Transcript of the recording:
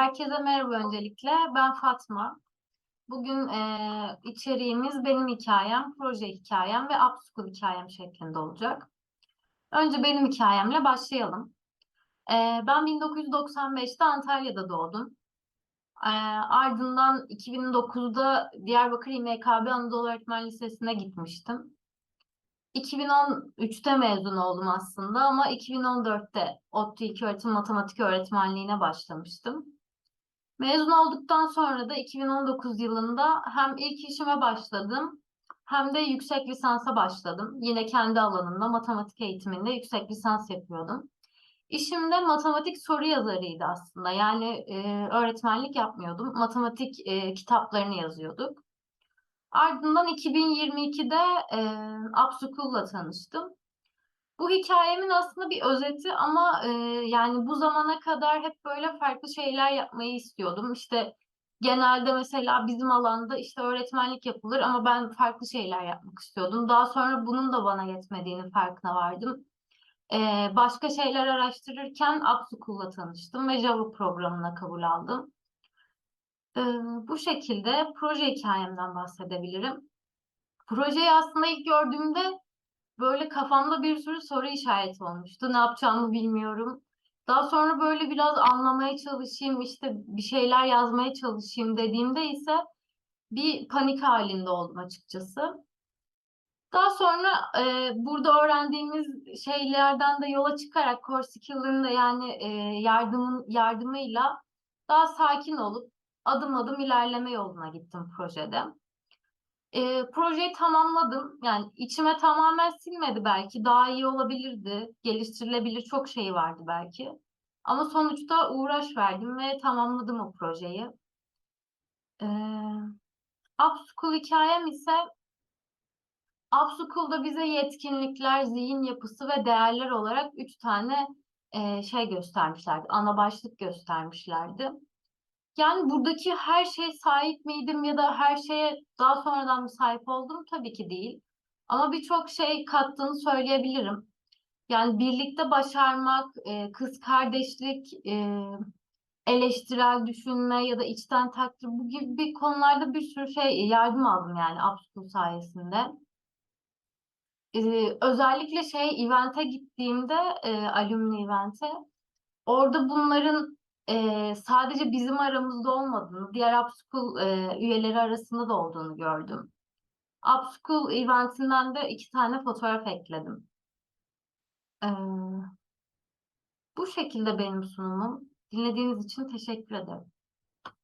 Herkese merhaba öncelikle. Ben Fatma. Bugün eee, içeriğimiz benim hikayem, proje hikayem ve upschool hikayem şeklinde olacak. Önce benim hikayemle başlayalım. Eee, ben 1995'te Antalya'da doğdum. Eee, ardından 2009'da Diyarbakır İMKB Anadolu Öğretmen Lisesi'ne gitmiştim. 2013'te mezun oldum aslında ama 2014'te ODTÜ İlköğretim Matematik Öğretmenliğine başlamıştım. Mezun olduktan sonra da 2019 yılında hem ilk işime başladım hem de yüksek lisansa başladım. Yine kendi alanımda matematik eğitiminde yüksek lisans yapıyordum. İşim de matematik soru yazarıydı aslında. Yani e, öğretmenlik yapmıyordum. Matematik e, kitaplarını yazıyorduk. Ardından 2022'de e, Upschool'la tanıştım. Bu hikayemin aslında bir özeti ama e, yani bu zamana kadar hep böyle farklı şeyler yapmayı istiyordum. İşte genelde mesela bizim alanda işte öğretmenlik yapılır ama ben farklı şeyler yapmak istiyordum. Daha sonra bunun da bana yetmediğini farkına vardım. E, başka şeyler araştırırken Upschool'la tanıştım ve Java programına kabul aldım. E, bu şekilde proje hikayemden bahsedebilirim. Projeyi aslında ilk gördüğümde böyle kafamda bir sürü soru işareti olmuştu. Ne yapacağımı bilmiyorum. Daha sonra böyle biraz anlamaya çalışayım, işte bir şeyler yazmaya çalışayım dediğimde ise bir panik halinde oldum açıkçası. Daha sonra e, burada öğrendiğimiz şeylerden de yola çıkarak Core Skill'ın da yani e, yardımın yardımıyla daha sakin olup adım adım ilerleme yoluna gittim projede. E, projeyi tamamladım. Yani içime tamamen sinmedi belki. Daha iyi olabilirdi. Geliştirilebilir çok şey vardı belki. Ama sonuçta uğraş verdim ve tamamladım o projeyi. E, Upschool hikayem ise Upschool'da bize yetkinlikler, zihin yapısı ve değerler olarak üç tane e, şey göstermişlerdi. Ana başlık göstermişlerdi. Yani buradaki her şeye sahip miydim ya da her şeye daha sonradan mı sahip oldum? Tabii ki değil. Ama birçok şey kattığını söyleyebilirim. Yani birlikte başarmak, e, kız kardeşlik, e, eleştirel düşünme ya da içten takdir bu gibi konularda bir sürü şey yardım aldım yani Upschool sayesinde. E, özellikle şey event'e gittiğimde, e, alumni event'e orada bunların e, sadece bizim aramızda olmadığını, diğer Upschool e, üyeleri arasında da olduğunu gördüm. Upschool eventinden de iki tane fotoğraf ekledim. E, bu şekilde benim sunumum. Dinlediğiniz için teşekkür ederim.